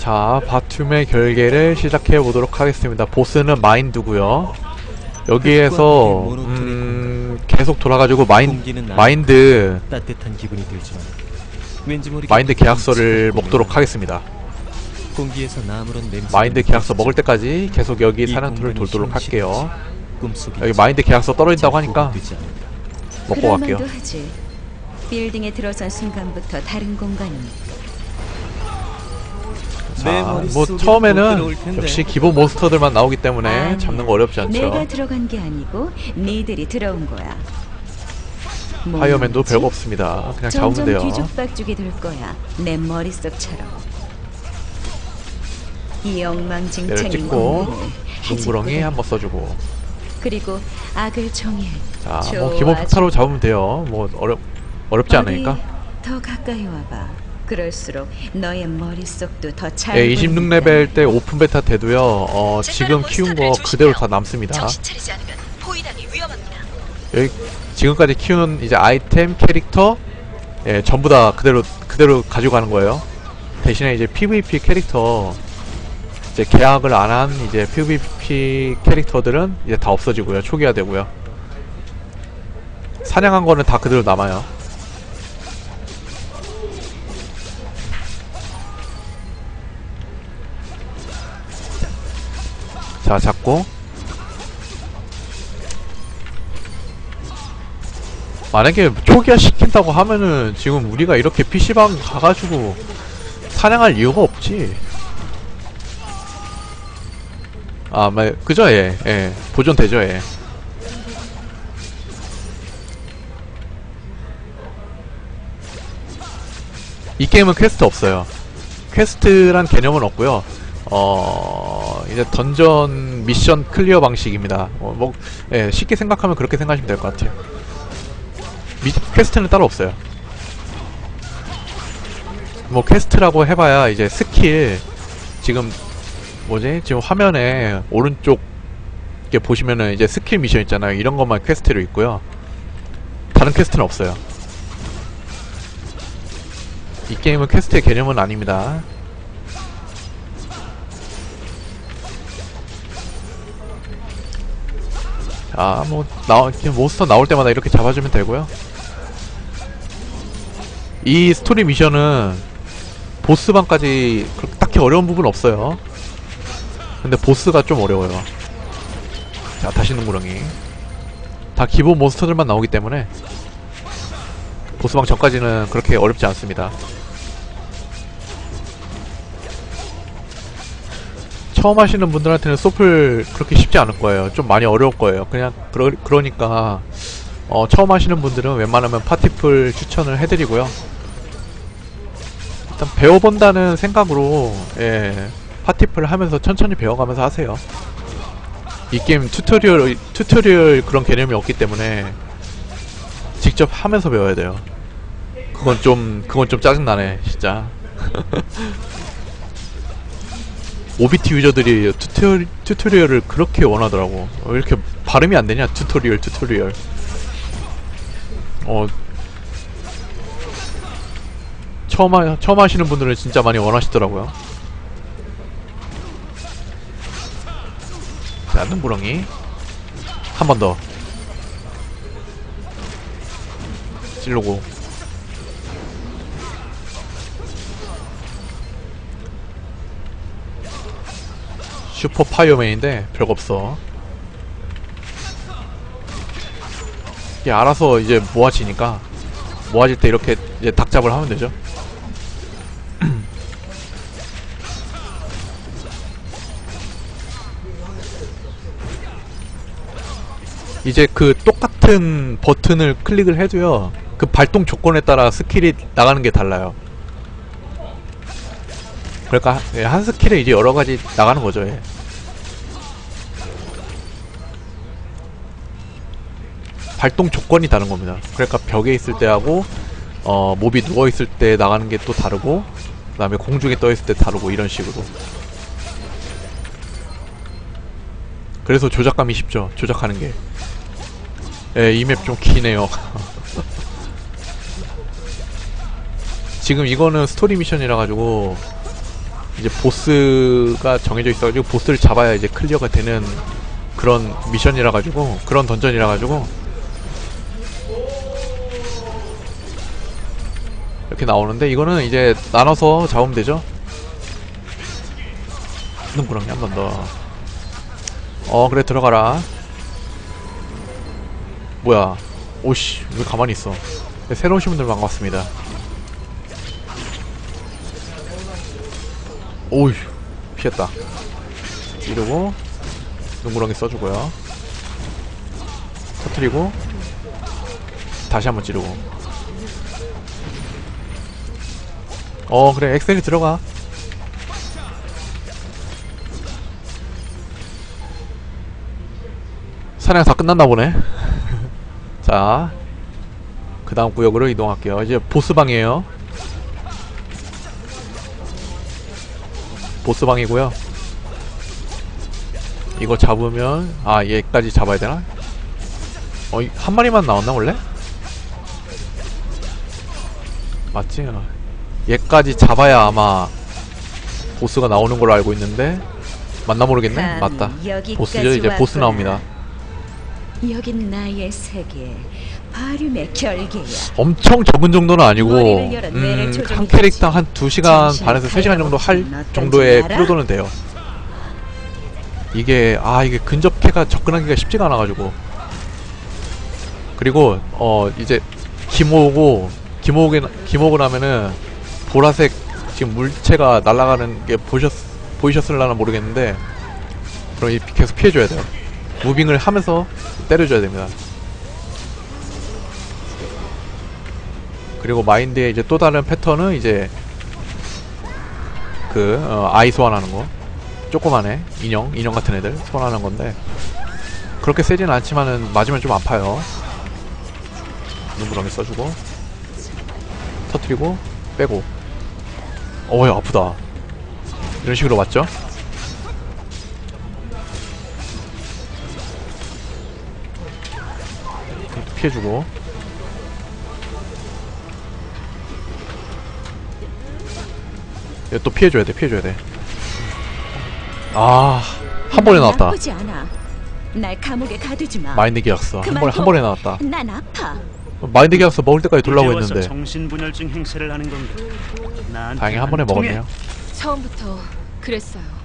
자, 바툼의 결계를 시작해 보도록 하겠습니다. 보스는 마인드고요. 여기에서 음, 계속 돌아가지고 마인 마인드 따뜻한 기분이 들지만 왠지 모르게 마인드 계약서를 먹도록 하겠습니다. 공기에서 나무런 냄새 마인드 계약서 먹을 때까지 계속 여기 사냥터를 돌도록 할게요. 여기 마인드 계약서 떨어진다고 하니까. 먹고 갈게요. 빌딩에 들어선 순간부터 다른 공간이니까. 내 자, 뭐 처음에는. 역시 기본 몬스터들만 나오기 때문에 잡는 거 어렵지 않죠. 내가 들어간 게 아니고 니들이 들어온 거야. 뭐 파이어맨도? 별거 없습니다. 그냥 잡으면 점점 돼요. 뒤죽박죽이 될 거야. 내 머릿속처럼. 이 엉망진창인 찍고 둥구렁이 해집고 한번 써주고 그리고 악을 정의할 자, 좋아, 뭐 기본 폭타로 잡으면 돼요. 뭐 어렵 어렵지 않으니까. 더 가까이 와봐. 그럴수록 너의 머릿속도 더잘 예, 26레벨 때 오픈 베타 때도요. 어, 지금 키운 거 그대로 다 남습니다. 여기 지금까지 키운 이제 아이템, 캐릭터 예, 전부 다 그대로 그대로 가지고 가는 거예요. 대신에 이제 PVP 캐릭터 이제 계약을 안 한 이제 PVP 캐릭터들은 이제 다 없어지고요. 초기화되고요. 사냥한 거는 다 그대로 남아요. 자, 잡고 만약에 초기화 시킨다고 하면은 지금 우리가 이렇게 PC방 가가지고 사냥할 이유가 없지. 아, 마, 그죠, 예, 예. 보존되죠, 예. 이 게임은 퀘스트 없어요. 퀘스트란 개념은 없고요. 어, 이제 던전 미션 클리어 방식입니다. 어, 뭐, 예, 쉽게 생각하면 그렇게 생각하시면 될 것 같아요. 미, 퀘스트는 따로 없어요. 뭐 퀘스트라고 해봐야 이제 스킬 지금 뭐지 지금 화면에 오른쪽 이렇게 보시면은 이제 스킬 미션 있잖아요. 이런 것만 퀘스트로 있고요. 다른 퀘스트는 없어요. 이 게임은 퀘스트의 개념은 아닙니다. 자, 뭐, 나, 이렇게 몬스터 나올 때마다 이렇게 잡아주면 되고요. 이 스토리 미션은 보스방까지 딱히 어려운 부분 없어요. 근데 보스가 좀 어려워요. 자, 다시 눈구렁이. 다 기본 몬스터들만 나오기 때문에 보스방 전까지는 그렇게 어렵지 않습니다. 처음 하시는 분들한테는 소플 그렇게 쉽지 않을 거예요. 좀 많이 어려울 거예요. 그냥 그러, 그러니까 어, 처음 하시는 분들은 웬만하면 파티풀 추천을 해드리고요. 일단 배워본다는 생각으로 예, 파티풀 하면서 천천히 배워가면서 하세요. 이 게임 튜토리얼 튜토리얼 그런 개념이 없기 때문에 직접 하면서 배워야 돼요. 그건 좀 그건 좀 짜증 나네 진짜. OBT 유저들이 튜토리얼, 튜토리얼을 그렇게 원하더라고. 왜 이렇게 발음이 안 되냐? 튜토리얼, 튜토리얼. 어. 처음, 하, 처음 하시는 분들은 진짜 많이 원하시더라고요. 자, 눈구렁이. 한 번 더. 찔르고. 슈퍼 파이어맨인데 별거 없어. 이게 알아서 이제 모아지니까 모아질 때 이렇게 이제 닭잡을 하면 되죠. 이제 그 똑같은 버튼을 클릭을 해도요. 그 발동 조건에 따라 스킬이 나가는 게 달라요. 그러니까 한- 예, 한 스킬에 이제 여러 가지 나가는 거죠. 예. 발동 조건이 다른 겁니다. 그러니까 벽에 있을 때하고 어 몹이 누워 있을 때 나가는 게 또 다르고 그다음에 공중에 떠 있을 때 다르고 이런 식으로. 그래서 조작감이 쉽죠. 조작하는 게. 예, 이 맵 좀 기네요. 지금 이거는 스토리 미션이라 가지고 이제 보스가 정해져 있어가지고 보스를 잡아야 이제 클리어가 되는 그런 미션이라 가지고 그런 던전이라 가지고 이렇게 나오는데 이거는 이제 나눠서 잡으면 되죠. 눈구렁이 한 번 더. 어 그래 들어가라. 뭐야? 오씨 왜 가만히 있어? 네, 새로 오신 분들 반갑습니다. 오휴 피했다. 이러고 눈구렁이 써주고요. 터트리고 다시 한번 찌르고. 어 그래 엑셀이 들어가. 사냥 다 끝났나 보네. 자, 그 다음 구역으로 이동할게요. 이제 보스방이에요. 보스방이고요. 이거 잡으면 아 얘까지 잡아야 되나? 어, 이- 한 마리만 나왔나 원래? 맞지? 어. 얘까지 잡아야 아마 보스가 나오는 걸로 알고 있는데 맞나 모르겠네. 감, 맞다. 보스죠. 이제 보스. 나옵니다. 여긴 나의 세계, 바륨의 결계야. 엄청 적은 정도는 아니고 음, 한 캐릭터 한 2시간 정신을 반에서 3시간 정도 할 정도의? 피로도는 돼요. 이게 아 이게 근접해가 접근하기가 쉽지가 않아 가지고 그리고 어 이제 기모으고 기모으게 기모으고 나면은 보라색 지금 물체가 날아가는 게 보셨 보이셨을라나 모르겠는데 그럼 이 계속 피해 줘야 돼요. 무빙을 하면서 때려 줘야 됩니다. 그리고 마인드의 이제 또 다른 패턴은 이제 그 어, 아이 소환하는 거. 조그만해. 인형 인형 같은 애들 소환하는 건데. 그렇게 세지는 않지만은 맞으면 좀 아파요. 눈구렁이 써주고. 터트리고 빼고. 어야 아프다. 이런 식으로 맞죠? 피해주고 얘 또 피해줘야 돼, 피해줘야 돼. 아, 한 번에 나왔다. 날 감옥에 가두지 마. 마인드 계약서. 한 번에, 한 둬. 번에 나왔다. 난 아파. 마인드 계약서 먹을 때까지 돌라고 했는데. 정신분열증 행세를 하는 건데 나한테 다행히 한 번에. 먹었네요. 처음부터 그랬어요.